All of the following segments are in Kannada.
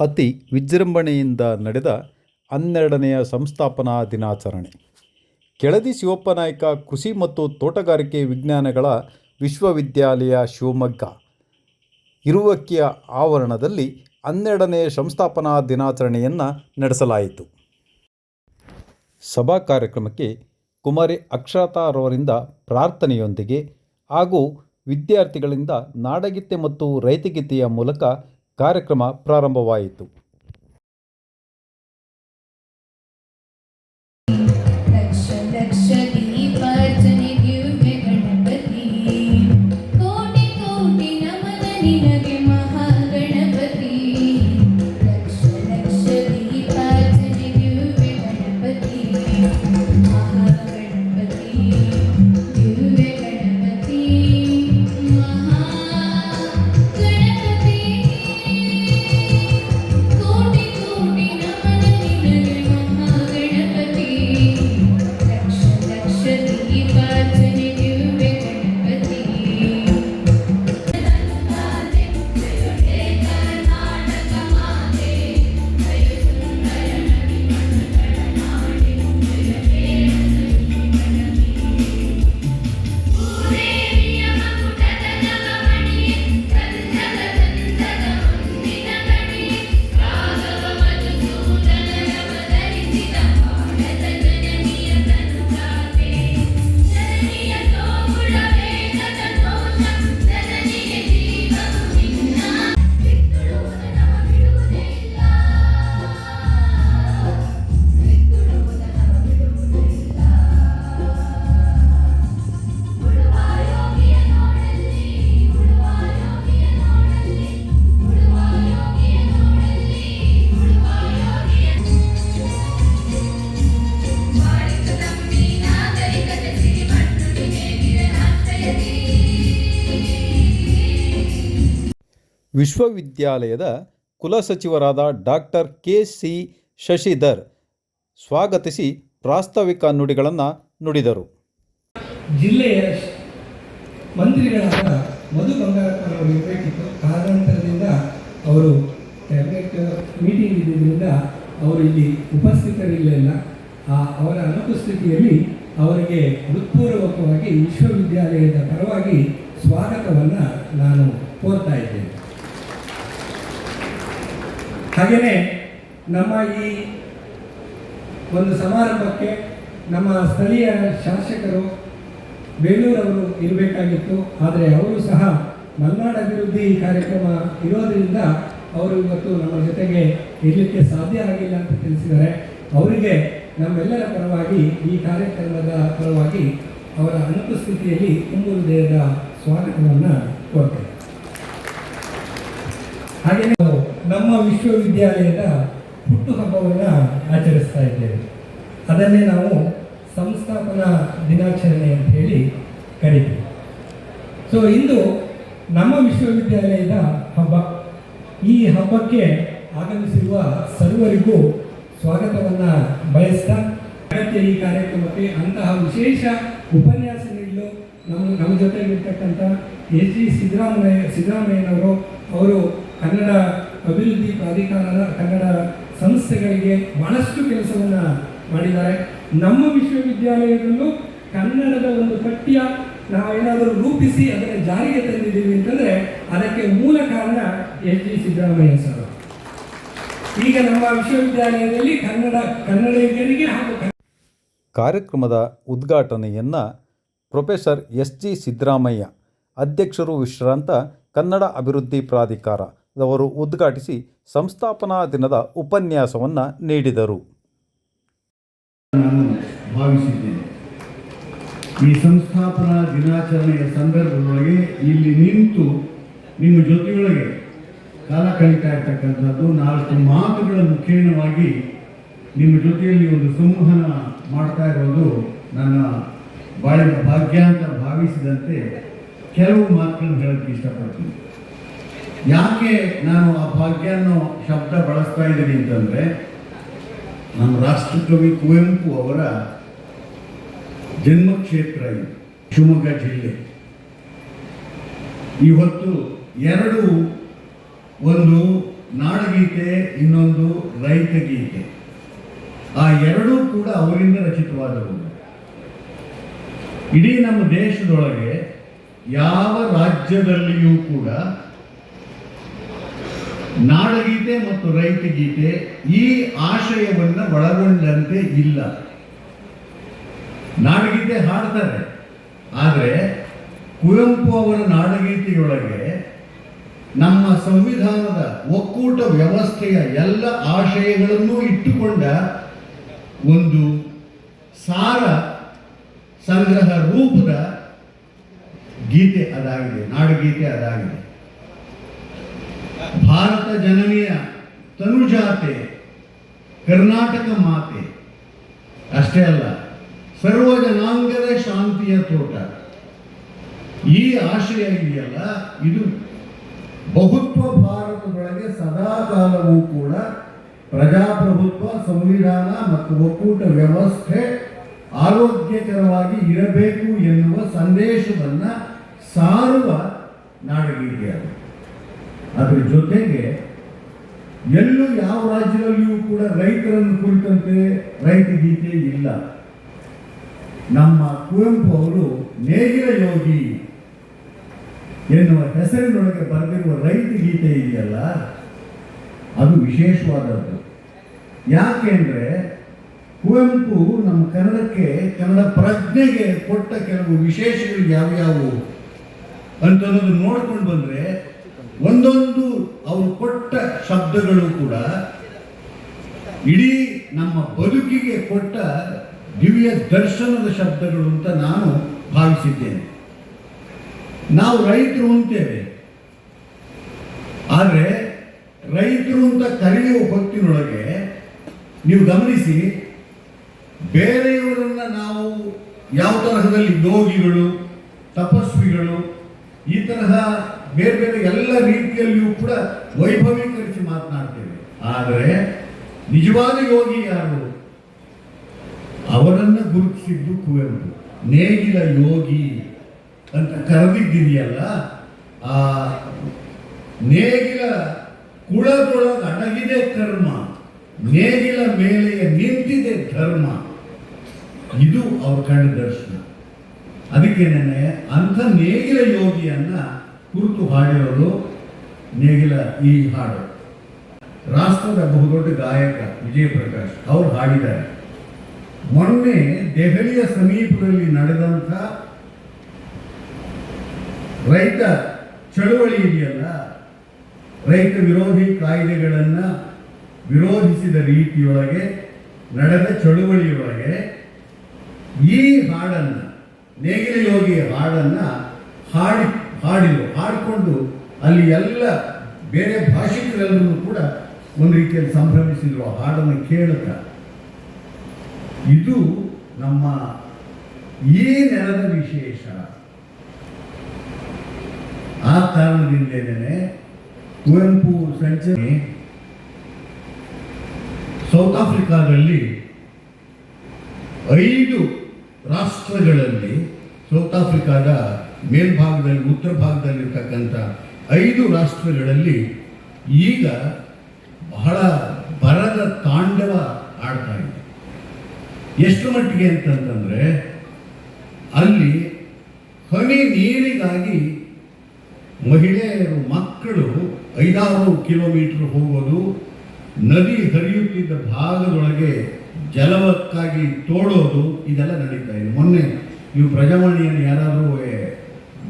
ಅತಿ ವಿಜೃಂಭಣೆಯಿಂದ ನಡೆದ ಹನ್ನೆರಡನೆಯ ಸಂಸ್ಥಾಪನಾ ದಿನಾಚರಣೆ. ಕೆಳದಿ ಶಿವಪ್ಪನಾಯಕ ಕೃಷಿ ಮತ್ತು ತೋಟಗಾರಿಕೆ ವಿಜ್ಞಾನಗಳ ವಿಶ್ವವಿದ್ಯಾಲಯ ಶಿವಮೊಗ್ಗ. ಇರುವಕ್ಕಿಯ ಆವರಣದಲ್ಲಿ ಹನ್ನೆರಡನೇ ಸಂಸ್ಥಾಪನಾ ದಿನಾಚರಣೆಯನ್ನು ನಡೆಸಲಾಯಿತು. ಸಭಾ ಕಾರ್ಯಕ್ರಮಕ್ಕೆ ಕುಮಾರಿ ಅಕ್ಷತಾರವರಿಂದ ಪ್ರಾರ್ಥನೆಯೊಂದಿಗೆ ಹಾಗೂ ವಿದ್ಯಾರ್ಥಿಗಳಿಂದ ನಾಡಗೀತೆ ಮತ್ತು ರೈತಗೀತೆಯ ಮೂಲಕ ಕಾರ್ಯಕ್ರಮ ಪ್ರಾರಂಭವಾಯಿತು. ವಿಶ್ವವಿದ್ಯಾಲಯದ ಕುಲಸಚಿವರಾದ ಡಾಕ್ಟರ್ ಕೆ ಸಿ ಶಶಿಧರ್ ಸ್ವಾಗತಿಸಿ ಪ್ರಾಸ್ತಾವಿಕ ನುಡಿಗಳನ್ನು ನುಡಿದರು. ಜಿಲ್ಲೆಯ ಮಂತ್ರಿಗಳಾದ ಮಧು ಬಂಗಾರಪ್ಪನವರು ಬೇಕಿತ್ತು. ಕಾರಣಾಂತರದಿಂದ ಅವರು ಮೀಟಿಂಗ್ ಇದ್ದಿದ್ದರಿಂದ ಅವರು ಇಲ್ಲಿ ಉಪಸ್ಥಿತರಿರಲಿಲ್ಲ. ಅವರ ಅನುಪಸ್ಥಿತಿಯಲ್ಲಿ ಅವರಿಗೆ ಹೃತ್ಪೂರ್ವಕವಾಗಿ ವಿಶ್ವವಿದ್ಯಾಲಯದ ಪರವಾಗಿ ಸ್ವಾಗತವನ್ನು ನಾನು ಕೋರ್ತಾ ಇದ್ದೇನೆ. ಹಾಗೆಯೇ ನಮ್ಮ ಈ ಒಂದು ಸಮಾರಂಭಕ್ಕೆ ನಮ್ಮ ಸ್ಥಳೀಯ ಶಾಸಕರು ಬೇಲೂರವರು ಇರಬೇಕಾಗಿತ್ತು. ಆದರೆ ಅವರು ಸಹ ಮಲ್ನಾಡು ಅಭಿವೃದ್ಧಿ ಕಾರ್ಯಕ್ರಮ ಇರೋದರಿಂದ ಅವರು ಇವತ್ತು ನಮ್ಮ ಜೊತೆಗೆ ಇರಲಿಕ್ಕೆ ಸಾಧ್ಯ ಆಗಿಲ್ಲ ಅಂತ ತಿಳಿಸಿದ್ದಾರೆ. ಅವರಿಗೆ ನಮ್ಮೆಲ್ಲರ ಪರವಾಗಿ ಈ ಕಾರ್ಯಕ್ರಮದ ಪರವಾಗಿ ಅವರ ಅನುಪಸ್ಥಿತಿಯಲ್ಲಿ ತುಂಬು ಹೃದಯದ ಸ್ವಾಗತವನ್ನು ಕೋರ್ತೇವೆ. ಹಾಗೆಯೇ ನಮ್ಮ ವಿಶ್ವವಿದ್ಯಾಲಯದ ಹುಟ್ಟು ಹಬ್ಬವನ್ನು ಆಚರಿಸ್ತಾ ಇದ್ದೇವೆ. ಅದನ್ನೇ ನಾವು ಸಂಸ್ಥಾಪನಾ ದಿನಾಚರಣೆ ಅಂತ ಹೇಳಿ ಕರಿತೀವಿ. ಸೊ ಇಂದು ನಮ್ಮ ವಿಶ್ವವಿದ್ಯಾಲಯದ ಹಬ್ಬ. ಈ ಹಬ್ಬಕ್ಕೆ ಆಗಮಿಸಿರುವ ಸರ್ವರಿಗೂ ಸ್ವಾಗತವನ್ನು ಬಯಸ್ತಾ, ಅಗತ್ಯ ಈ ಕಾರ್ಯಕ್ರಮಕ್ಕೆ ಅಂತಹ ವಿಶೇಷ ಉಪನ್ಯಾಸ ನೀಡಲು ನಮ್ಮ ನಮ್ಮ ಜೊತೆಗಿರ್ತಕ್ಕಂಥ ಎಸ್ ಜಿ ಸಿದ್ದರಾಮಯ್ಯ, ಸಿದ್ದರಾಮಯ್ಯನವರು, ಅವರು ಕನ್ನಡ ಅಭಿವೃದ್ಧಿ ಪ್ರಾಧಿಕಾರದ ಕನ್ನಡ ಸಂಸ್ಥೆಗಳಿಗೆ ಬಹಳಷ್ಟು ಕೆಲಸವನ್ನು ಮಾಡಿದ್ದಾರೆ. ನಮ್ಮ ವಿಶ್ವವಿದ್ಯಾಲಯದಲ್ಲೂ ಕನ್ನಡದ ಒಂದು ಪಠ್ಯ ನಾವೇನಾದರೂ ರೂಪಿಸಿ ಅದನ್ನು ಜಾರಿಗೆ ತಂದಿದ್ದೀವಿ ಅಂತಂದರೆ ಅದಕ್ಕೆ ಮೂಲ ಕಾರಣ ಎಚ್ ಜಿ ಸಿದ್ದರಾಮಯ್ಯ ಸರ್. ಈಗ ನಮ್ಮ ವಿಶ್ವವಿದ್ಯಾಲಯದಲ್ಲಿ ಕನ್ನಡ ಕನ್ನಡಿಗರಿಗೆ ಹಾಗೂ ಕಾರ್ಯಕ್ರಮದ ಉದ್ಘಾಟನೆಯನ್ನು ಪ್ರೊಫೆಸರ್ ಎಸ್ ಜಿ ಸಿದ್ದರಾಮಯ್ಯ, ಅಧ್ಯಕ್ಷರು ವಿಶ್ರಾಂತ ಕನ್ನಡ ಅಭಿವೃದ್ಧಿ ಪ್ರಾಧಿಕಾರದವರು ಉದ್ಘಾಟಿಸಿ ಸಂಸ್ಥಾಪನಾ ದಿನದ ಉಪನ್ಯಾಸವನ್ನು ನೀಡಿದರು. ಈ ಸಂಸ್ಥಾಪನಾ ದಿನಾಚರಣೆಯ ಸಂದರ್ಭದೊಳಗೆ ಇಲ್ಲಿ ನಿಂತು ನಿಮ್ಮ ಜೊತೆಯೊಳಗೆ ಕಾಲ ಕಳೀತಾ ಇರ್ತಕ್ಕಂಥದ್ದು ನಾಲ್ಕು ಮಾತುಗಳ ಮುಖೇನವಾಗಿ ನಿಮ್ಮ ಜೊತೆಯಲ್ಲಿ ಒಂದು ಸಂವಹನ ಮಾಡ್ತಾ ಇರೋದು ನನ್ನ ಬಾಳಿನ ಭಾಗ್ಯ ಅಂತ ಭಾವಿಸಿದಂತೆ ಕೆಲವು ಮಾತುಗಳನ್ನು ಹೇಳಕ್ಕೆ ಇಷ್ಟಪಡ್ತೀನಿ. ಯಾಕೆ ನಾನು ಆ ಭಾಗ್ಯ ಅನ್ನೋ ಶಬ್ದ ಬಳಸ್ತಾ ಇದ್ದೀನಿ ಅಂತಂದರೆ, ನಮ್ಮ ರಾಷ್ಟ್ರಕವಿ ಕುವೆಂಪು ಅವರ ಜನ್ಮಕ್ಷೇತ್ರ ಇದು, ಶಿವಮೊಗ್ಗ ಜಿಲ್ಲೆ. ಇವತ್ತು ಎರಡು, ಒಂದು ನಾಡಗೀತೆ, ಇನ್ನೊಂದು ರೈತ ಗೀತೆ ಆ ಎರಡೂ ಕೂಡ ಅವರಿಂದ ರಚಿತವಾದವು. ಇಡೀ ನಮ್ಮ ದೇಶದೊಳಗೆ ಯಾವ ರಾಜ್ಯದಲ್ಲಿಯೂ ಕೂಡ ನಾಡಗೀತೆ ಮತ್ತು ರೈತ ಗೀತೆ ಈ ಆಶಯವನ್ನು ಒಳಗೊಂಡಂತೆ ಇಲ್ಲ. ನಾಡಗೀತೆ ಹಾಡ್ತಾರೆ. ಆದರೆ ಕುವೆಂಪು ಅವರ ನಾಡಗೀತೆಯೊಳಗೆ ನಮ್ಮ ಸಂವಿಧಾನದ ಒಕ್ಕೂಟ ವ್ಯವಸ್ಥೆಯ ಎಲ್ಲ ಆಶಯಗಳನ್ನು ಇಟ್ಟುಕೊಂಡ ಒಂದು ಸಾರ ಸಂಗ್ರಹ ರೂಪದ ಗೀತೆ ಅದಾಗಿದೆ, ನಾಡಗೀತೆ ಅದಾಗಿದೆ. ಭಾರತ ಜನನಿಯ ತನುಜಾತೆ ಕರ್ನಾಟಕ ಮಾತೆ. ಅಷ್ಟೇ ಅಲ್ಲ ಸರ್ವ ಜನಾಂಗದ ಶಾಂತಿಯ ತೋಟ. ಈ ಆಶಯ ಇದೆಯಲ್ಲ, ಇದು ಬಹುತ್ವ ಭಾರತದೊಳಗೆ ಸದಾ ಕಾಲವೂ ಕೂಡ ಪ್ರಜಾಪ್ರಭುತ್ವ, ಸಂವಿಧಾನ ಮತ್ತು ಒಕ್ಕೂಟ ವ್ಯವಸ್ಥೆ ಆರೋಗ್ಯಕರವಾಗಿ ಇರಬೇಕು ಎನ್ನುವ ಸಂದೇಶವನ್ನು ಸಾರುವ ನಾಡಗೀತೆ ಅದು ಅದ್ರ ಜೊತೆಗೆ ಎಲ್ಲೂ ಯಾವ ರಾಜ್ಯದಲ್ಲಿಯೂ ಕೂಡ ರೈತರನ್ನು ಕುರಿತಂತೆ ರೈತ ಗೀತೆ ಇಲ್ಲ. ನಮ್ಮ ಕುವೆಂಪು ಅವರು ನೇಗಿಲ ಯೋಗಿ ಎನ್ನುವ ಹೆಸರಿನೊಳಗೆ ಬರೆದಿರುವ ರೈತ ಗೀತೆ ಇದೆಯಲ್ಲ, ಅದು ವಿಶೇಷವಾದದ್ದು. ಯಾಕೆಂದ್ರೆ ಕುವೆಂಪು ನಮ್ಮ ಕನ್ನಡಕ್ಕೆ ಕನ್ನಡ ಪ್ರಜ್ಞೆಗೆ ಕೊಟ್ಟ ಕೆಲವು ವಿಶೇಷಗಳು ಯಾವ್ಯಾವು ಅಂತನ್ನೋದು ನೋಡ್ಕೊಂಡು ಬಂದ್ರೆ ಒಂದೊಂದು ಅವರು ಕೊಟ್ಟ ಶಬ್ದಗಳು ಕೂಡ ಇಡೀ ನಮ್ಮ ಬದುಕಿಗೆ ಕೊಟ್ಟ ದಿವ್ಯ ದರ್ಶನದ ಶಬ್ದಗಳು ಅಂತ ನಾನು ಭಾವಿಸಿದ್ದೇನೆ. ನಾವು ರೈತರು ಅಂತೇವೆ. ಆದರೆ ರೈತರು ಅಂತ ಕರೆಯುವ ಹೊತ್ತಿನೊಳಗೆ ನೀವು ಗಮನಿಸಿ, ಬೇರೆಯವರನ್ನು ನಾವು ಯಾವ ತರಹದಲ್ಲಿ ಯೋಗಿಗಳು, ತಪಸ್ವಿಗಳು, ಈ ತರಹ ಬೇರೆ ಬೇರೆ ಎಲ್ಲ ರೀತಿಯಲ್ಲಿಯೂ ಕೂಡ ವೈಭವೀಕರಿಸಿ ಮಾತನಾಡ್ತೇವೆ. ಆದರೆ ನಿಜವಾದ ಯೋಗಿ ಯಾರು? ಅವರನ್ನು ಗುರುತಿಸಿದ್ದು ಕುವೆಂಪು. ನೇಗಿಲ ಯೋಗಿ ಅಂತ ಕರೆದಿದ್ದೀಯಲ್ಲ, ಆ ನೇಗಿಲ ಕುಳದೊಳಗೆ ಅಡಗಿದೆ ಕರ್ಮ, ನೇಗಿಲ ಮೇಲೆ ನಿಂತಿದೆ ಧರ್ಮ. ಇದು ಅವ್ರ ಕಂಡ ದರ್ಶನ. ಅದಕ್ಕೆ ನೆನೆ ಅಂಥ ನೇಗಿಲ ಯೋಗಿಯನ್ನ ಕುರಿತು ಹಾಡಿರೋದು ನೇಗಿಲ ಈ ಹಾಡು. ರಾಷ್ಟ್ರದ ಬಹುದೊಡ್ಡ ಗಾಯಕ ವಿಜಯ ಪ್ರಕಾಶ್ ಅವರು ಹಾಡಿದ್ದಾರೆ. ಮೊನ್ನೆ ದೆಹಲಿಯ ಸಮೀಪದಲ್ಲಿ ನಡೆದಂಥ ರೈತ ಚಳುವಳಿ ಇದೆಯಲ್ಲ, ರೈತ ವಿರೋಧಿ ಕಾಯ್ದೆಗಳನ್ನು ವಿರೋಧಿಸಿದ ರೀತಿಯೊಳಗೆ ನಡೆದ ಚಳುವಳಿಯೊಳಗೆ ಈ ಹಾಡನ್ನು, ನೇಗಿಲ ಯೋಗಿಯ ಹಾಡನ್ನು ಹಾಡಿ ಹಾಡಿದ್ರು, ಹಾಡಿಕೊಂಡು ಅಲ್ಲಿ ಎಲ್ಲ ಬೇರೆ ಭಾಷಿಕರೆಲ್ಲರೂ ಕೂಡ ಒಂದು ರೀತಿಯಲ್ಲಿ ಸಂಭ್ರಮಿಸಿದ್ರು ಹಾಡನ್ನು ಕೇಳುತ್ತ ಇದು ನಮ್ಮ ಈ ನೆಲದ ವಿಶೇಷ. ಆ ಕಾರಣದಿಂದೇನೆ ಕುವೆಂಪು ಸಂಚರಿ ಸೌತ್ ಆಫ್ರಿಕಾದಲ್ಲಿ ಐದು ರಾಷ್ಟ್ರಗಳಲ್ಲಿ ಸೌತ್ ಆಫ್ರಿಕಾದ ಮೇಲ್ಭಾಗದಲ್ಲಿ, ಉತ್ತರ ಭಾಗದಲ್ಲಿರ್ತಕ್ಕಂಥ ಐದು ರಾಷ್ಟ್ರಗಳಲ್ಲಿ ಈಗ ಬಹಳ ಬರದ ತಾಂಡವ ಆಡ್ತಾ ಇದೆ. ಎಷ್ಟು ಮಟ್ಟಿಗೆ ಅಂತಂತಂದರೆ, ಅಲ್ಲಿ ಹನಿ ನೀರಿಗಾಗಿ ಮಹಿಳೆಯರು, ಮಕ್ಕಳು ಐದಾರು ಕಿಲೋಮೀಟರ್ ಹೋಗೋದು, ನದಿ ಹರಿಯುತ್ತಿದ್ದ ಭಾಗದೊಳಗೆ ಜಲವಕ್ಕಾಗಿ ತೋಡೋದು ಇದೆಲ್ಲ ನಡೀತಾ ಇದೆ. ಮೊನ್ನೆ ನೀವು ಪ್ರಜಾವಾಣಿಯಲ್ಲಿ ಯಾರಾದರೂ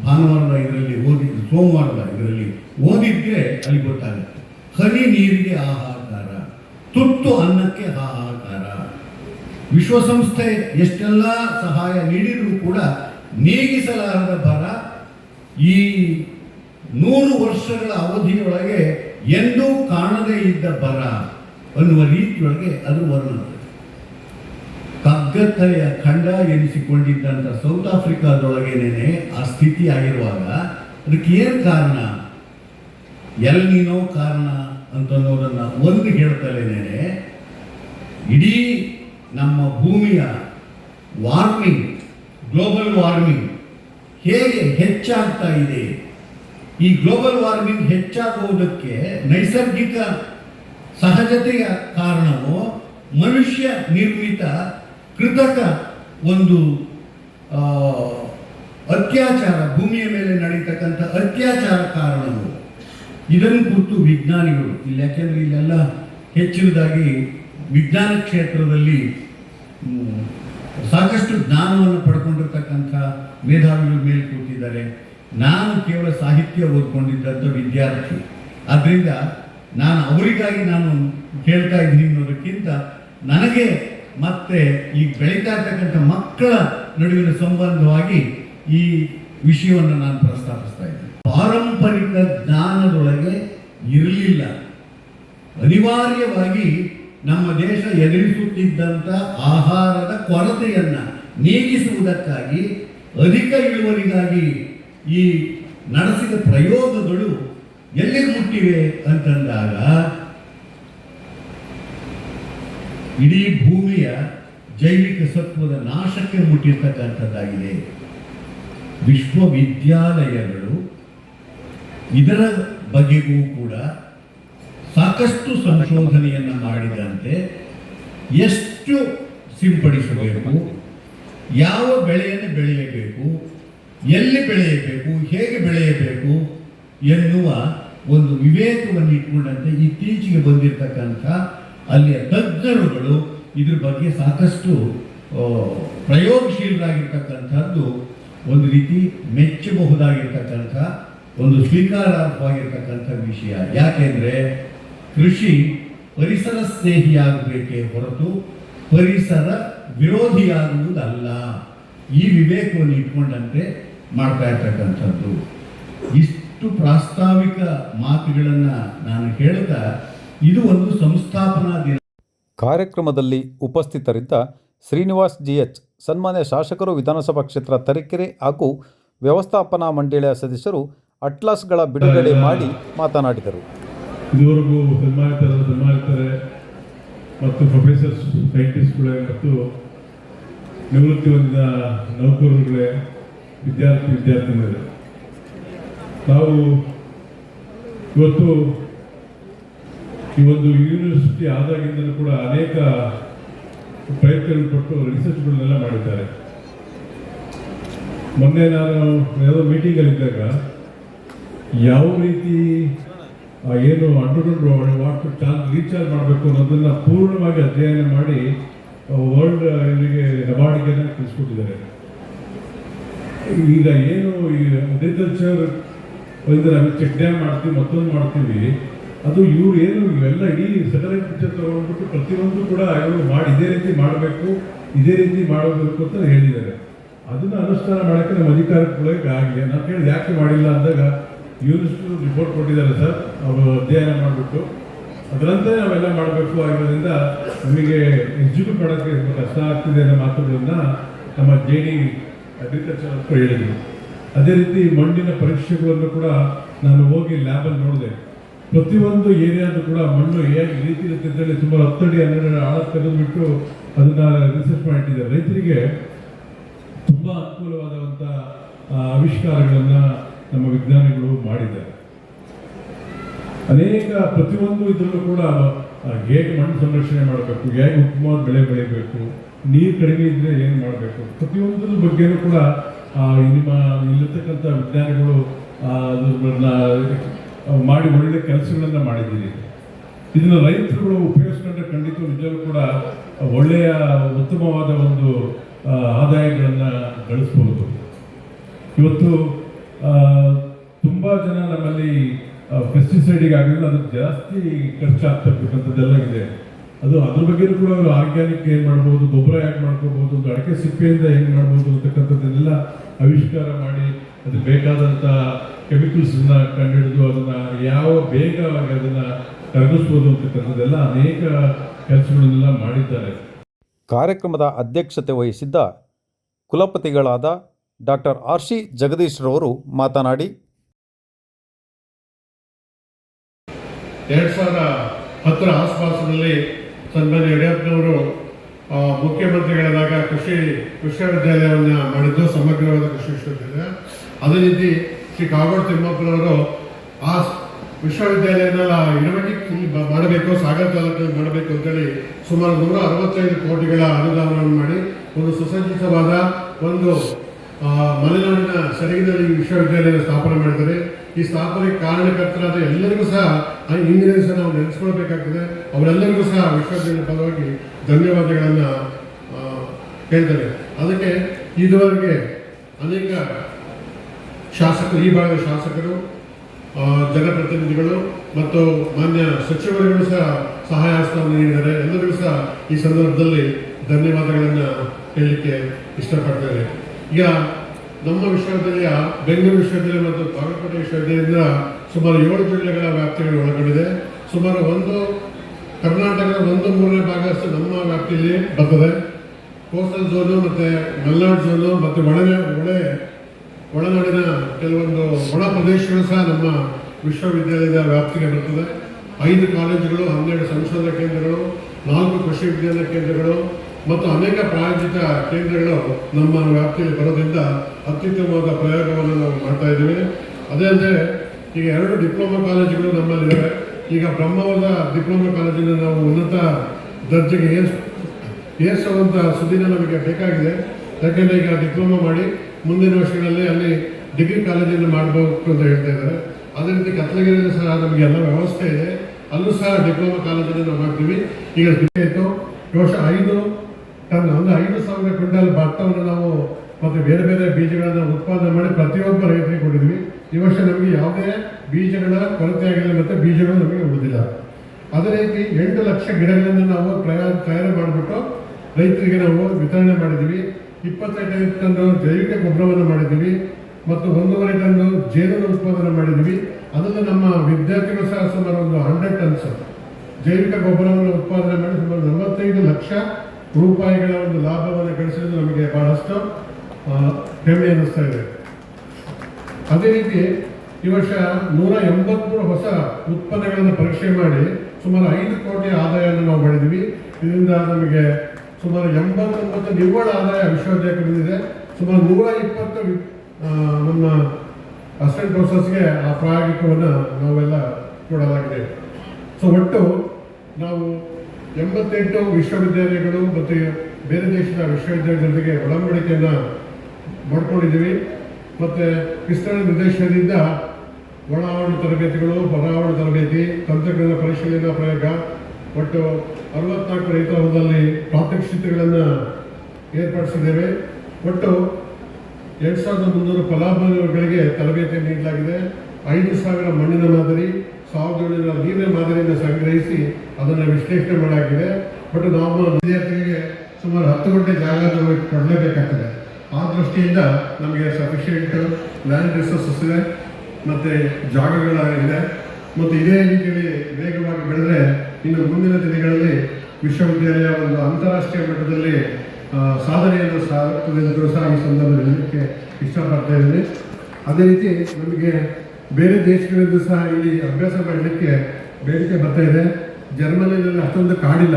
ಭಾನುವಾರದ ಇದರಲ್ಲಿ ಓದಿ ಸೋಮವಾರದ ಇದರಲ್ಲಿ ಓದಿದ್ರೆ ಅಲ್ಲಿ ಗೊತ್ತಾಗುತ್ತೆ. ಹನಿ ನೀರಿಗೆ ಹಾಹಾಕಾರ, ತುತ್ತು ಅನ್ನಕ್ಕೆ ಹಾಹಾಕಾರ. ವಿಶ್ವಸಂಸ್ಥೆ ಎಷ್ಟೆಲ್ಲ ಸಹಾಯ ನೀಡಿದರೂ ಕೂಡ ನೀಗಿಸಲಾರದ ಬರ ಈ ನೂರು ವರ್ಷಗಳ ಅವಧಿಯೊಳಗೆ ಎಂದೂ ಕಾಣದೇ ಇದ್ದ ಬರ ಅನ್ನುವ ರೀತಿಯೊಳಗೆ ಅದು ವರ್ಣನೆ. ಕಗ್ಗತ್ತಲೆಯ ಖಂಡ ಎನಿಸಿಕೊಂಡಿದ್ದಂಥ ಸೌತ್ ಆಫ್ರಿಕಾದೊಳಗೇನೆ ಆ ಸ್ಥಿತಿ ಆಗಿರುವಾಗ ಅದಕ್ಕೆ ಏನು ಕಾರಣ? ಎಲ್ನಿನೋ ಕಾರಣ ಅಂತನ್ನೋದನ್ನು ಒಂದು ಹೇಳ್ತಲೇನೆ ಇಡೀ ನಮ್ಮ ಭೂಮಿಯ ವಾರ್ಮಿಂಗ್, ಗ್ಲೋಬಲ್ ವಾರ್ಮಿಂಗ್ ಹೇಗೆ ಹೆಚ್ಚಾಗ್ತಾ ಇದೆ? ಈ ಗ್ಲೋಬಲ್ ವಾರ್ಮಿಂಗ್ ಹೆಚ್ಚಾಗುವುದಕ್ಕೆ ನೈಸರ್ಗಿಕ ಸಹಜತೆಯ ಕಾರಣವು, ಮನುಷ್ಯ ನಿರ್ಮಿತ ಕೃತಕ ಒಂದು ಅತ್ಯಾಚಾರ ಭೂಮಿಯ ಮೇಲೆ ನಡೀತಕ್ಕಂಥ ಅತ್ಯಾಚಾರ ಕಾರಣಗಳು ಇದನ್ನು ಕುರಿತು ವಿಜ್ಞಾನಿಗಳು, ಇಲ್ಲಿ ಯಾಕೆಂದರೆ ಇಲ್ಲೆಲ್ಲ ಹೆಚ್ಚಿನದಾಗಿ ವಿಜ್ಞಾನ ಕ್ಷೇತ್ರದಲ್ಲಿ ಸಾಕಷ್ಟು ಜ್ಞಾನವನ್ನು ಪಡ್ಕೊಂಡಿರ್ತಕ್ಕಂಥ ಮೇಧಾವಿಗಳ ಮೇಲೆ ಕೂತಿದ್ದಾರೆ. ನಾನು ಕೇವಲ ಸಾಹಿತ್ಯ ಓದ್ಕೊಂಡಿದ್ದಂಥ ವಿದ್ಯಾರ್ಥಿ. ಆದ್ದರಿಂದ ನಾನು ಅವರಿಗಾಗಿ ನಾನು ಕೇಳ್ತಾ ಇದ್ದೀನಿ ಅನ್ನೋದಕ್ಕಿಂತ ನನಗೆ ಮತ್ತೆ ಈ ಬೆಳೀತಾ ಇರ್ತಕ್ಕಂಥ ಮಕ್ಕಳ ನಡುವಿನ ಸಂಬಂಧವಾಗಿ ಈ ವಿಷಯವನ್ನು ನಾನು ಪ್ರಸ್ತಾಪಿಸ್ತಾ ಇದ್ದೀನಿ. ಪಾರಂಪರಿಕ ಜ್ಞಾನದೊಳಗೆ ಇರಲಿಲ್ಲ. ಅನಿವಾರ್ಯವಾಗಿ ನಮ್ಮ ದೇಶ ಎದುರಿಸುತ್ತಿದ್ದಂಥ ಆಹಾರದ ಕೊರತೆಯನ್ನು ನೀಗಿಸುವುದಕ್ಕಾಗಿ ಅಧಿಕ ಇಳುವರಿಗಾಗಿ ಈ ನಡೆಸಿದ ಪ್ರಯೋಗಗಳು ಎಲ್ಲಿಗೆ ಮುಟ್ಟಿವೆ ಅಂತಂದಾಗ ಇಡೀ ಭೂಮಿಯ ಜೈವಿಕ ಸತ್ವದ ನಾಶಕ್ಕೆ ಮುಟ್ಟಿರ್ತಕ್ಕಂಥದ್ದಾಗಿದೆ. ವಿಶ್ವವಿದ್ಯಾಲಯಗಳು ಇದರ ಬಗೆಗೂ ಕೂಡ ಸಾಕಷ್ಟು ಸಂಶೋಧನೆಯನ್ನು ಮಾಡಿದಂತೆ ಎಷ್ಟು ಸಿಂಪಡಿಸಬೇಕು, ಯಾವ ಬೆಳೆಯನ್ನು ಬೆಳೆಯಬೇಕು, ಎಲ್ಲಿ ಬೆಳೆಯಬೇಕು, ಹೇಗೆ ಬೆಳೆಯಬೇಕು ಎನ್ನುವ ಒಂದು ವಿವೇಕವನ್ನು ಇಟ್ಕೊಂಡಂತೆ ಇತ್ತೀಚೆಗೆ ಬಂದಿರತಕ್ಕಂಥ ಅಲ್ಲಿಯ ತಜ್ಞರುಗಳು ಇದ್ರ ಬಗ್ಗೆ ಸಾಕಷ್ಟು ಪ್ರಯೋಗಶೀಲರಾಗಿರ್ತಕ್ಕಂಥದ್ದು ಒಂದು ರೀತಿ ಮೆಚ್ಚಬಹುದಾಗಿರ್ತಕ್ಕಂಥ, ಒಂದು ಸ್ವೀಕಾರಾರ್ಹವಾಗಿರ್ತಕ್ಕಂಥ ವಿಷಯ. ಯಾಕೆಂದ್ರೆ ಕೃಷಿ ಪರಿಸರ ಸ್ನೇಹಿಯಾಗಬೇಕೇ ಹೊರತು ಪರಿಸರ ವಿರೋಧಿಯಾಗುವುದಲ್ಲ. ಈ ವಿವೇಕವನ್ನು ಇಟ್ಕೊಂಡಂತೆ ಮಾಡ್ತಾ ಇರ್ತಕ್ಕಂಥದ್ದು. ಇಷ್ಟು ಪ್ರಾಸ್ತಾವಿಕ ಮಾತುಗಳನ್ನು ನಾನು ಹೇಳ್ತಾ ಇದು ಒಂದು ಸಂಸ್ಥಾಪನಾ ದಿನ. ಕಾರ್ಯಕ್ರಮದಲ್ಲಿ ಉಪಸ್ಥಿತರಿದ್ದ ಶ್ರೀನಿವಾಸ್ ಜಿಎಚ್ ಸನ್ಮಾನ್ಯ ಶಾಸಕರು ವಿಧಾನಸಭಾ ಕ್ಷೇತ್ರ ತರೀಕೆರೆ ಹಾಗೂ ವ್ಯವಸ್ಥಾಪನಾ ಮಂಡಳಿಯ ಸದಸ್ಯರು ಅಟ್ಲಾಸ್ಗಳ ಬಿಡುಗಡೆ ಮಾಡಿ ಮಾತನಾಡಿದರು. ಇದುವರೆಗೂ ಸನ್ಮಾನಿತರ ಸನ್ಮಾನಿತರೆ ಮತ್ತು ಪ್ರೊಫೆಸರ್ಸ್ ಸೈಂಟಿಸ್ಟ್ಗಳೇ ಮತ್ತು ನಿವೃತ್ತಿ ಹೊಂದಿದ ನೌಕರರುಗಳೇ ವಿದ್ಯಾರ್ಥಿ ವಿದ್ಯಾರ್ಥಿಗಳೇ ನಾವು ಇವತ್ತು ಈ ಒಂದು ಯೂನಿವರ್ಸಿಟಿ ಆದಾಗಿಂದಲೂ ಕೂಡ ಅನೇಕ ಪ್ರಯತ್ನಗಳು ಪಟ್ಟು ರಿಸರ್ಚ್ಗಳನ್ನೆಲ್ಲ ಮಾಡಿದ್ದಾರೆ. ಮೊನ್ನೆ ನಾನು ಯಾವುದೋ ಮೀಟಿಂಗಲ್ಲಿದ್ದಾಗ ಯಾವ ರೀತಿ ಏನು ಅಂಡರ್ಗ್ರೌಂಡ್ ವಾಟರ್ ಚಾರ್ಜ್ ರೀಚಾರ್ಜ್ ಮಾಡಬೇಕು ಅನ್ನೋದನ್ನು ಪೂರ್ಣವಾಗಿ ಅಧ್ಯಯನ ಮಾಡಿ ವರ್ಲ್ಡ್ ಇವರಿಗೆ ಅವಾರ್ಡ್ಗೆ ತಿಳಿಸ್ಕೊಟ್ಟಿದ್ದಾರೆ ಈಗ ಏನು ಈ ಅಗ್ರಿಕಲ್ಚರ್ ಚೆಕ್ ಡ್ಯಾಮ್ ಮಾಡ್ತೀವಿ, ಮತ್ತೊಂದು ಮಾಡ್ತೀವಿ ಅದು ಇವ್ರು ಏನು ಇವೆಲ್ಲ ಇಡೀ ಸಕಲ ಪಿಕ್ಚರ್ ತಗೊಂಡ್ಬಿಟ್ಟು ಪ್ರತಿಯೊಂದು ಕೂಡ ಇವರು ಮಾಡಿ ಇದೇ ರೀತಿ ಮಾಡಬೇಕು, ಇದೇ ರೀತಿ ಮಾಡಬೇಕು ಅಂತ ಹೇಳಿದ್ದಾರೆ. ಅದನ್ನು ಅನುಷ್ಠಾನ ಮಾಡೋಕ್ಕೆ ನಮ್ಮ ಅಧಿಕಾರಿಗಳಿಗೆ ಆಗಲಿ ನಾನು ಕೇಳಿದ, ಯಾಕೆ ಮಾಡಿಲ್ಲ ಅಂದಾಗ ಇವರಿಷ್ಟು ರಿಪೋರ್ಟ್ ಕೊಟ್ಟಿದ್ದಾರೆ ಸರ್, ಅವರು ಅಧ್ಯಯನ ಮಾಡಿಬಿಟ್ಟು. ಅದರಂತೆ ನಾವೆಲ್ಲ ಮಾಡಬೇಕು ಆಗಿರೋದ್ರಿಂದ ನಮಗೆ ಎಕ್ಸಿಕ್ಯೂಟ್ ಮಾಡೋಕ್ಕೆ ತುಂಬ ಕಷ್ಟ ಆಗ್ತಿದೆ ಅನ್ನೋ ಮಾತುಗಳನ್ನು ನಮ್ಮ ಜೆ ಡಿ ಅಗ್ರಿಕಲ್ಚರ್ ಅಂತ ಹೇಳಿದ್ರು. ಅದೇ ರೀತಿ ಮಣ್ಣಿನ ಪರೀಕ್ಷೆಗಳನ್ನು ಕೂಡ ನಾನು ಹೋಗಿ ಲ್ಯಾಬಲ್ಲಿ ನೋಡಿದೆ. ಪ್ರತಿಯೊಂದು ಏರಿಯಾದು ಕೂಡ ಮಣ್ಣು ಹೇಗೆ ರೀತಿ ಇರುತ್ತೆ ಅಂತೇಳಿ ಸುಮಾರು ಹತ್ತಡಿ ಹನ್ನೆರಡು ಆಳ ತೆಗೆದುಬಿಟ್ಟು ಅದನ್ನ ರಿಸರ್ಚ್ ಮಾಡಿಟ್ಟಿದ್ದಾರೆ. ರೈತರಿಗೆ ತುಂಬಾ ಅನುಕೂಲವಾದಂಥ ಆ, ಆವಿಷ್ಕಾರಗಳನ್ನ ನಮ್ಮ ವಿಜ್ಞಾನಿಗಳು ಮಾಡಿದ್ದಾರೆ. ಅನೇಕ ಪ್ರತಿಯೊಂದು ಇದರಲ್ಲೂ ಕೂಡ ಹೇಗೆ ಮಣ್ಣು ಸಂರಕ್ಷಣೆ ಮಾಡಬೇಕು ಹೇಗೆ ಉತ್ತಮವಾದ ಬೆಳೆ ಬೆಳಿಬೇಕು ನೀರು ಕಡಿಮೆ ಇದ್ರೆ ಏನು ಮಾಡಬೇಕು ಪ್ರತಿಯೊಂದರ ಬಗ್ಗೆನೂ ಕೂಡ ನಿಮ್ಮ ಇಲ್ಲಿರ್ತಕ್ಕಂಥ ವಿಜ್ಞಾನಿಗಳು ಅದನ್ನ ಮಾಡಿ ಒಳ್ಳೆ ಕೆಲಸಗಳನ್ನು ಮಾಡಿದ್ದೀರಿ. ಇದನ್ನು ರೈತರುಗಳು ಉಪಯೋಗಿಸ್ಕೊಂಡ್ರೆ ಖಂಡಿತ ನಿಜವೂ ಕೂಡ ಒಳ್ಳೆಯ ಉತ್ತಮವಾದ ಒಂದು ಆದಾಯಗಳನ್ನು ಗಳಿಸ್ಬೋದು. ಇವತ್ತು ತುಂಬ ತುಂಬಾ ಜನ ನಮ್ಮಲ್ಲಿ ಪೆಸ್ಟಿಸೈಡಿಗೆ ಆಗಲಿಲ್ಲ ಅದು ಜಾಸ್ತಿ ಖರ್ಚಾಗ್ತಕ್ಕಂಥದ್ದೆಲ್ಲ ಇದೆ. ಅದು ಅದ್ರ ಬಗ್ಗೆ ಕೂಡ ಅವರು ಆರ್ಗ್ಯಾನಿಕ್ ಏನು ಮಾಡ್ಬೋದು ಗೊಬ್ಬರ ಯಾಕೆ ಮಾಡ್ಕೋಬಹುದು ಅಡಕೆ ಸಿಪ್ಪೆಯಿಂದ ಹೆಂಗೆ ಮಾಡ್ಬೋದು ಅಂತಕ್ಕಂಥದ್ದನ್ನೆಲ್ಲ ಆವಿಷ್ಕಾರ ಮಾಡಿ ಅದು ಬೇಕಾದಂಥ ಕೆಮಿಕಲ್ಸನ್ನ ಕಂಡುಹಿಡಿದು ಅದನ್ನ ಯಾವ ಬೇಗವಾಗಿ ಅದನ್ನ ಕರಗಿಸ್ಬೋದು ಅಂತಕ್ಕಂಥದ್ದೆಲ್ಲ ಅನೇಕ ಕೆಲಸಗಳನ್ನೆಲ್ಲ ಮಾಡಿದ್ದಾರೆ. ಕಾರ್ಯಕ್ರಮದ ಅಧ್ಯಕ್ಷತೆ ವಹಿಸಿದ್ದ ಕುಲಪತಿಗಳಾದ ಡಾಕ್ಟರ್ ಆರ್ ಸಿ ಜಗದೀಶ್ರವರು ಮಾತನಾಡಿ ಎರಡು ಸಾವಿರ ಹತ್ತರ ಆಸ್ಪಾಸಿನಲ್ಲಿ ಸನ್ಮಾನ್ಯ ಯಡಿಯೂರಪ್ಪನವರು ಮುಖ್ಯಮಂತ್ರಿಗಳಾದಾಗ ಕೃಷಿ ವಿಶ್ವವಿದ್ಯಾಲಯವನ್ನು ಮಾಡಿದ್ದು ಸಮಗ್ರವಾದ ಕೃಷಿ ವಿಶ್ವವಿದ್ಯಾಲಯ. ಅದೇ ರೀತಿ ಶ್ರೀ ಕಾಗೋಡು ತಿಮ್ಮಪ್ಪನವರು, ಆ ವಿಶ್ವವಿದ್ಯಾಲಯನ ಇನೋವೇಟಿವ್ ಮಾಡಬೇಕು, ಸಾಗರ ತಾಲೂಕಿನಲ್ಲಿ ಮಾಡಬೇಕು ಅಂತೇಳಿ ಸುಮಾರು ನೂರ ಅರವತ್ತೈದು ಕೋಟಿಗಳ ಅನುದಾನವನ್ನು ಮಾಡಿ ಒಂದು ಸುಸಜ್ಜಿತವಾದ ಒಂದು ಮಲೆನಾಡಿನ ಸರಿಗಿನಲ್ಲಿ ವಿಶ್ವವಿದ್ಯಾಲಯ ಸ್ಥಾಪನೆ ಮಾಡಿದ್ದಾರೆ. ಈ ಸ್ಥಾಪನೆಗೆ ಕಾರಣಕರ್ತರಾದ ಎಲ್ಲರಿಗೂ ಸಹ ಆ ಇಂದಿನ ದಿವಸ ನಾವು ನೆನೆಸ್ಕೊಳ್ಬೇಕಾಗ್ತದೆ. ಅವರೆಲ್ಲರಿಗೂ ಸಹ ವಿಶ್ವವಿದ್ಯಾಲಯ ಪರವಾಗಿ ಧನ್ಯವಾದಗಳನ್ನು ಹೇಳ್ತಾರೆ ಅದಕ್ಕೆ ಇದುವರೆಗೆ ಅನೇಕ ಶಾಸಕರು ಈ ಭಾಗದ ಶಾಸಕರು ಜನಪ್ರತಿನಿಧಿಗಳು ಮತ್ತು ಮಾನ್ಯ ಸಚಿವರುಗಳು ಸಹ ಸಹಾಯ ಹಸ್ತವನ್ನು ನೀಡಿದ್ದಾರೆ. ಎಲ್ಲರಿಗೂ ಸಹ ಈ ಸಂದರ್ಭದಲ್ಲಿ ಧನ್ಯವಾದಗಳನ್ನು ಹೇಳಲಿಕ್ಕೆ ಇಷ್ಟಪಡ್ತಾರೆ ಈಗ ನಮ್ಮ ವಿಶ್ವವಿದ್ಯಾಲಯ, ಬೆಂಗಳೂರು ವಿಶ್ವವಿದ್ಯಾಲಯ ಮತ್ತು ಬಾಗಲಕೋಟೆ ವಿಶ್ವವಿದ್ಯಾಲಯದಿಂದ ಸುಮಾರು ಏಳು ಜಿಲ್ಲೆಗಳ ವ್ಯಾಪ್ತಿಗಳು ಒಳಗೊಂಡಿದೆ. ಸುಮಾರು ಒಂದು, ಕರ್ನಾಟಕದ ಒಂದು ಮೂರನೇ ಭಾಗದಷ್ಟು ನಮ್ಮ ವ್ಯಾಪ್ತಿಯಲ್ಲಿ ಬರ್ತದೆ. ಕೋಸ್ಟಲ್ ಝೋನು ಮತ್ತು ಮಲೆನಾಡು ಝೋನು ಮತ್ತು ಒಳನೆ ಒಳೆ ಒಳನಾಡಿನ ಕೆಲವೊಂದು ಒಳ ಪ್ರದೇಶಗಳು ಸಹ ನಮ್ಮ ವಿಶ್ವವಿದ್ಯಾಲಯದ ವ್ಯಾಪ್ತಿಗೆ ಬರ್ತದೆ. ಐದು ಕಾಲೇಜುಗಳು, ಹನ್ನೆರಡು ಸಂಶೋಧನಾ ಕೇಂದ್ರಗಳು, ನಾಲ್ಕು ಕೃಷಿ ವಿಜ್ಞಾನ ಕೇಂದ್ರಗಳು ಮತ್ತು ಅನೇಕ ಪ್ರಾಯೋಜಿತ ಕೇಂದ್ರಗಳು ನಮ್ಮ ವ್ಯಾಪ್ತಿಯಲ್ಲಿ ಬರೋದ್ರಿಂದ ಅತ್ಯುತ್ತಮವಾದ ಪ್ರಯೋಗವನ್ನು ನಾವು ಮಾಡ್ತಾ ಇದ್ದೇವೆ. ಅದೇ ಅಂದರೆ ಈಗ ಎರಡು ಡಿಪ್ಲೊಮಾ ಕಾಲೇಜುಗಳು ನಮ್ಮಲ್ಲಿವೆ ಈಗ ಬ್ರಹ್ಮವಾದ ಡಿಪ್ಲೊಮಾ ಕಾಲೇಜಿನ ನಾವು ಉನ್ನತ ದರ್ಜೆಗೆ ಏರ್ಸ್ ಏರ್ಸುವಂಥ ಸುದ್ದಿನ ನಮಗೆ ಬೇಕಾಗಿದೆ. ಯಾಕೆಂದರೆ ಈಗ ಡಿಪ್ಲೊಮಾ ಮಾಡಿ ಮುಂದಿನ ವರ್ಷಗಳಲ್ಲಿ ಅಲ್ಲಿ ಡಿಗ್ರಿ ಕಾಲೇಜನ್ನು ಮಾಡಬೇಕು ಅಂತ ಹೇಳ್ತಾ ಇದ್ದಾರೆ. ಅದೇ ರೀತಿ ಕತ್ಲಗಿರಿಯಲ್ಲಿ ಸಹ ನಮಗೆ ಎಲ್ಲ ವ್ಯವಸ್ಥೆ ಇದೆ. ಅಲ್ಲೂ ಸಹ ಡಿಪ್ಲೊಮಾ ಕಾಲೇಜನ್ನು ನಾವು ಮಾಡ್ತೀವಿ. ಈಗ ಇತ್ತು ಈ ಐದು ಟನ್ ಒಂದು ಐದು ಸಾವಿರ ಕ್ವಿಂಟಲ್ ಭತ್ತವನ್ನು ನಾವು ಮತ್ತು ಬೇರೆ ಬೇರೆ ಬೀಜಗಳನ್ನು ಉತ್ಪಾದನೆ ಮಾಡಿ ಪ್ರತಿಯೊಬ್ಬ ರೈತರಿಗೆ ಕೊಟ್ಟಿದ್ವಿ ಈ ವರ್ಷ ನಮಗೆ ಯಾವುದೇ ಬೀಜಗಳ ಕೊರತೆ ಆಗಿಲ್ಲ ಮತ್ತು ಬೀಜಗಳು ನಮಗೆ ಉಳಿದಿಲ್ಲ. ಅದೇ ರೀತಿ ಎಂಟು ಲಕ್ಷ ಗಿಡಗಳನ್ನು ನಾವು ಪ್ರಯಾ, ತಯಾರು ಮಾಡಿಬಿಟ್ಟು ರೈತರಿಗೆ ನಾವು ವಿತರಣೆ ಮಾಡಿದ್ದೀವಿ. ಇಪ್ಪತ್ತೈದು ಟನ್ ಜೈವಿಕ ಗೊಬ್ಬರವನ್ನು ಮಾಡಿದ್ದೀವಿ. ಮತ್ತು ಒಂದೂವರೆ ಟನ್ ಜೇನನ್ನು ಉತ್ಪಾದನೆ ಮಾಡಿದ್ದೀವಿ. ಅದನ್ನು ನಮ್ಮ ವಿದ್ಯಾರ್ಥಿಗಳು ಸಹ ಸುಮಾರು ಒಂದು ಹಂಡ್ರೆಡ್ ಟನ್ಸ್ ಜೈವಿಕ ಗೊಬ್ಬರವನ್ನು ಉತ್ಪಾದನೆ ಮಾಡಿ ಸುಮಾರು ನಲವತ್ತೈದು ಲಕ್ಷ ರೂಪಾಯಿಗಳ ಒಂದು ಲಾಭವನ್ನು ಗಳಿಸಿದ್ದು ನಮಗೆ ಬಹಳಷ್ಟು ಹೆಮ್ಮೆ ಅನ್ನಿಸ್ತಾ ಇದೆ. ಅದೇ ರೀತಿ ಈ ವರ್ಷ ನೂರ ಎಂಬತ್ಮೂರು ಹೊಸ ಉತ್ಪನ್ನಗಳನ್ನು ಪರೀಕ್ಷೆ ಮಾಡಿ ಸುಮಾರು ಐದು ಕೋಟಿ ಆದಾಯವನ್ನು ನಾವು ಪಡೆದಿವಿ ಇದರಿಂದ ನಮಗೆ ಸುಮಾರು ಎಂಬತ್ತೊಂಬತ್ತು ನಿವ್ವಳ ಆದಾಯ ವಿಶ್ವವಿದ್ಯಾಲಯ ಬಂದಿದೆ. ಸುಮಾರು ನೂರ ಇಪ್ಪತ್ತು ನಮ್ಮ ಅಸಿಸ್ಟೆಂಟ್ ಪ್ರೊಫೆಸರ್ಸ್ಗೆ ಆ ಪ್ರಾಯೋಗಿಕವನ್ನು ನಾವೆಲ್ಲ ಕೊಡಲಾಗಿದೆ. ಸೊ ಒಟ್ಟು ನಾವು ಎಂಬತ್ತೆಂಟು ವಿಶ್ವವಿದ್ಯಾಲಯಗಳು ಮತ್ತು ಬೇರೆ ದೇಶದ ವಿಶ್ವವಿದ್ಯಾಲಯದೊಂದಿಗೆ ಒಡಂಬಡಿಕೆಯನ್ನು ಮಾಡ್ಕೊಂಡಿದ್ದೀವಿ. ಮತ್ತು ವಿಸ್ತರಣೆ ನಿರ್ದೇಶನದಿಂದ ಒಳಾವರಣ ತರಬೇತಿಗಳು ಹೊರ ಆವರಣ ತರಬೇತಿ, ತಂತ್ರಜ್ಞಾನ ಪರಿಶೀಲನಾ ಪ್ರಯೋಗ, ಒಟ್ಟು ಅರವತ್ನಾಲ್ಕು ರೈತರ ಹೊಲದಲ್ಲಿ ಪ್ರಾತ್ಯಕ್ಷಿತೆಗಳನ್ನು ಏರ್ಪಡಿಸಿದ್ದೇವೆ. ಒಟ್ಟು ಎರಡು ಸಾವಿರದ ಮುನ್ನೂರು ಫಲಾನುಭವಿಗಳಿಗೆ ತರಬೇತಿ ನೀಡಲಾಗಿದೆ. ಐದು ಸಾವಿರ ಮಣ್ಣಿನ ಮಾದರಿ, ಸಾವಿರದ ಏಳುನೂರ ನೀರಿನ ಮಾದರಿಯನ್ನು ಸಂಗ್ರಹಿಸಿ ಅದನ್ನು ವಿಶ್ಲೇಷಣೆ ಮಾಡಲಾಗಿದೆ. ಬಟ್ ನಾವು ವಿದ್ಯಾರ್ಥಿಗಳಿಗೆ ಸುಮಾರು ಹತ್ತು ಗಂಟೆ ಜಾಗ ಕೊಡಲೇಬೇಕಾಗ್ತದೆ. ಆ ದೃಷ್ಟಿಯಿಂದ ನಮಗೆ ಸಫಿಷಿಯೆಂಟ್ ಲ್ಯಾಂಡ್ ರಿಸೋರ್ಸಸ್ ಇದೆ, ಮತ್ತು ಜಾಗಗಳ ಇದೆ ಮತ್ತು ಇದೇ ರೀತಿಯಲ್ಲಿ ವೇಗವಾಗಿ ಬೆಳೆದರೆ ಇನ್ನು ಮುಂದಿನ ದಿನಗಳಲ್ಲಿ ವಿಶ್ವವಿದ್ಯಾಲಯ ಒಂದು ಅಂತಾರಾಷ್ಟ್ರೀಯ ಮಟ್ಟದಲ್ಲಿ ಸಾಧನೆಯನ್ನು ಸಾಗುತ್ತದೆ ಅಂತ ಸಹ ಈ ಸಂದರ್ಭದಲ್ಲಿ ಇಷ್ಟಪಡ್ತಾ ಇದ್ದೀನಿ. ಅದೇ ರೀತಿ ನಮಗೆ ಬೇರೆ ದೇಶಗಳಿಂದ ಸಹ ಇಲ್ಲಿ ಅಭ್ಯಾಸ ಮಾಡಲಿಕ್ಕೆ ಬೇಡಿಕೆ ಬರ್ತಾ ಇದೆ. ಜರ್ಮನಿಯಲ್ಲಿ ಅಷ್ಟೊಂದು ಕಾಡಿಲ್ಲ.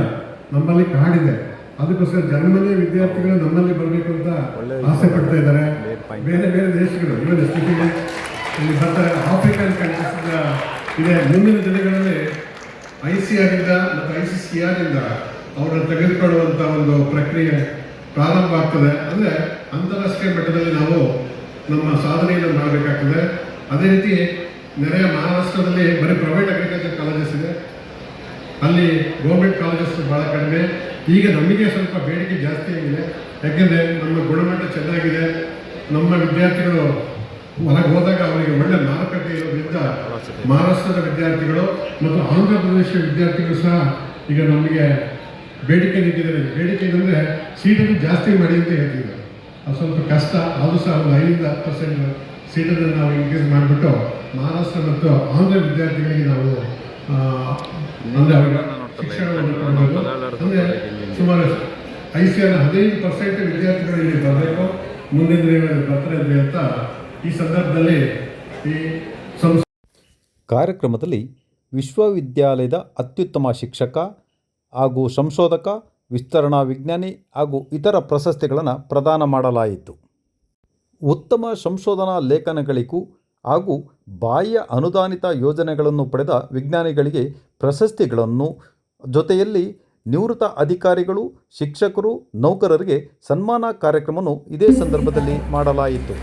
ನಮ್ಮಲ್ಲಿ ಕಾಡಿದೆ. ಅದಕ್ಕೋಸ್ಕರ ಜರ್ಮನಿಯ ವಿದ್ಯಾರ್ಥಿಗಳು ನಮ್ಮಲ್ಲಿ ಬರಬೇಕು ಅಂತ ಆಸೆ ಪಡ್ತಾ ಇದ್ದಾರೆ. ಬೇರೆ ಬೇರೆ ದೇಶಗಳು ಇವನ್ ಸ್ಥಿತಿಗೆ ಇಲ್ಲಿ ಬರ್ತಾರೆ. ಆಫ್ರಿಕನ್ ಕಂಟ್ರೀಸ್ ಇದೆ. ಮುಂದಿನ ದಿನಗಳಲ್ಲಿ ಐ ಸಿ ಆರ್ ಇಂದ ಮತ್ತು ಐ ಸಿ ಸಿ ಆರ್ ಇಂದ ಅವರನ್ನು ತೆಗೆದುಕೊಳ್ಳುವಂಥ ಒಂದು ಪ್ರಕ್ರಿಯೆ ಪ್ರಾರಂಭ ಆಗ್ತದೆ ಅಂದರೆ ಅಂತಾರಾಷ್ಟ್ರೀಯ ಮಟ್ಟದಲ್ಲಿ ನಾವು ನಮ್ಮ ಸಾಧನೆಯನ್ನು ಮಾಡಬೇಕಾಗ್ತದೆ. ಅದೇ ರೀತಿ ನೆರೆಯ ಮಹಾರಾಷ್ಟ್ರದಲ್ಲಿ ಬರೀ ಪ್ರೈವೇಟ್ ಅಗ್ರಿಕಲ್ಚರ್ ಕಾಲೇಜಸ್ ಇದೆ. ಅಲ್ಲಿ ಗೌರ್ಮೆಂಟ್ ಕಾಲೇಜಸ್ ಭಾಳ ಕಡಿಮೆ. ಈಗ ನಮಗೆ ಸ್ವಲ್ಪ ಬೇಡಿಕೆ ಜಾಸ್ತಿ ಆಗಿದೆ. ಯಾಕೆಂದರೆ ನಮ್ಮ ಗುಣಮಟ್ಟ ಚೆನ್ನಾಗಿದೆ. ನಮ್ಮ ವಿದ್ಯಾರ್ಥಿಗಳು ಹೊರಗೆ ಹೋದಾಗ ಅವರಿಗೆ ಒಳ್ಳೆ ಮಾರುಕಟ್ಟೆ ಇರೋದ್ರಿಂದ ಮಹಾರಾಷ್ಟ್ರದ ವಿದ್ಯಾರ್ಥಿಗಳು ಮತ್ತು ಆಂಧ್ರ ಪ್ರದೇಶ ವಿದ್ಯಾರ್ಥಿಗಳು ಸಹ ಈಗ ನಮಗೆ ಬೇಡಿಕೆ ನಿಂತಿದ್ದಾರೆ ಬೇಡಿಕೆ ಏನಂದರೆ ಸೀಟನ್ನು ಜಾಸ್ತಿ ಮಾಡಿ ಅಂತ ಹೇಳ್ತಿದ್ದಾರೆ. ಅದು ಸ್ವಲ್ಪ ಕಷ್ಟ. ಆದರೂ ಸಹ ಒಂದು ಐದರಿಂದ ಹತ್ತು ಪರ್ಸೆಂಟ್ ಸೀಟನ್ನು ನಾವು ಇನ್ಕ್ರೀಸ್ ಮಾಡಿಬಿಟ್ಟು ಮಹಾರಾಷ್ಟ್ರ ಮತ್ತು ಆಂಧ್ರ ವಿದ್ಯಾರ್ಥಿಗಳಿಗೆ ನಾವು ಶಿಕ್ಷಣವನ್ನು ಕೊಡಬೇಕು. ಅಂದರೆ ಸುಮಾರು ಐ ಸಿ ಆರ್ ಹದಿನೈದು ಪರ್ಸೆಂಟ್ ವಿದ್ಯಾರ್ಥಿಗಳು ಇಲ್ಲಿ ಬರಬೇಕು. ಮುಂದಿನ ದಿನಗಳಲ್ಲಿ ಬರ್ತಾರೆ ಅಂತ ಈ ಸಂದರ್ಭದಲ್ಲಿ ಈ ಸಂಸ್ಥೆ ಕಾರ್ಯಕ್ರಮದಲ್ಲಿ ವಿಶ್ವವಿದ್ಯಾಲಯದ ಅತ್ಯುತ್ತಮ ಶಿಕ್ಷಕ ಹಾಗೂ ಸಂಶೋಧಕ ವಿಸ್ತರಣಾ ವಿಜ್ಞಾನಿ ಹಾಗೂ ಇತರ ಪ್ರಶಸ್ತಿಗಳನ್ನು ಪ್ರದಾನ ಮಾಡಲಾಯಿತು. ಉತ್ತಮ ಸಂಶೋಧನಾ ಲೇಖನಗಳಿಗೂ ಹಾಗೂ ಬಾಹ್ಯ ಅನುದಾನಿತ ಯೋಜನೆಗಳನ್ನು ಪಡೆದ ವಿಜ್ಞಾನಿಗಳಿಗೆ ಪ್ರಶಸ್ತಿಗಳನ್ನು ಜೊತೆಯಲ್ಲಿ ನಿವೃತ್ತ ಅಧಿಕಾರಿಗಳು ಶಿಕ್ಷಕರು ನೌಕರರಿಗೆ ಸನ್ಮಾನ ಕಾರ್ಯಕ್ರಮವನ್ನು ಇದೇ ಸಂದರ್ಭದಲ್ಲಿ ಮಾಡಲಾಯಿತು.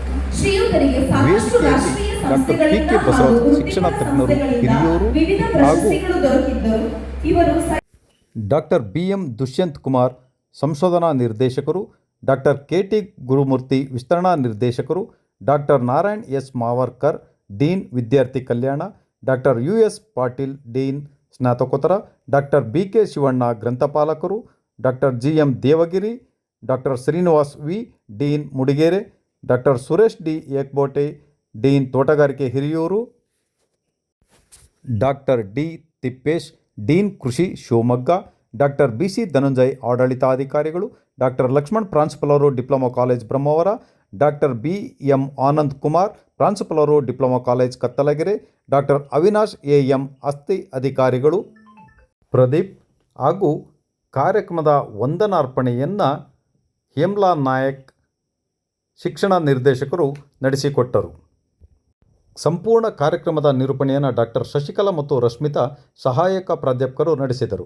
ಡಾಕ್ಟರ್ ಪಿ ಕೆ ಬಸವರಾಜ್ ಶಿಕ್ಷಣ ತಜ್ಞರು ಹಿರಿಯೂರು ಹಾಗೂ doctor B M Dushyant Kumar ಸಂಶೋಧನಾ ನಿರ್ದೇಶಕರು ಡಾಕ್ಟರ್ ಕೆ ಟಿ ಗುರುಮೂರ್ತಿ ವಿಸ್ತರಣಾ ನಿರ್ದೇಶಕರು doctor Narayan S Mavarkar, dean ವಿದ್ಯಾರ್ಥಿ ಕಲ್ಯಾಣ, doctor U S Patil, dean ಸ್ನಾತಕೋತ್ತರ, doctor B K Shivanna ಗ್ರಂಥಪಾಲಕರು, doctor G M Devagiri, doctor Srinivas V, dean Mudigere, doctor Suresh D Ekbote, dean ತೋಟಗಾರಿಕೆ Hiriyur, doctor D Tippesh, dean ಕೃಷಿ Shivamogga, doctor B C Dhananjay ಆಡಳಿತಾಧಿಕಾರಿಗಳು doctor Lakshman ಪ್ರಾಂಶುಪಾಲರು diploma college Brahmavar, doctor B M Anand Kumar ಪ್ರಾಂಶುಪಾಲರು diploma college Kattalagere, doctor Avinash A M ಅಸ್ಥಿ ಅಧಿಕಾರಿಗಳು. ಪ್ರದೀಪ್ ಹಾಗೂ ಕಾರ್ಯಕ್ರಮದ ವಂದನಾರ್ಪಣೆಯನ್ನು ಹೇಮ್ಲಾ ನಾಯಕ್ ಶಿಕ್ಷಣ ನಿರ್ದೇಶಕರು ನಡೆಸಿಕೊಟ್ಟರು. ಸಂಪೂರ್ಣ ಕಾರ್ಯಕ್ರಮದ ನಿರೂಪಣೆಯನ್ನು ಡಾಕ್ಟರ್ ಶಶಿಕಲಾ ಮತ್ತು ರಶ್ಮಿತಾ ಸಹಾಯಕ ಪ್ರಾಧ್ಯಾಪಕರು ನಡೆಸಿದರು.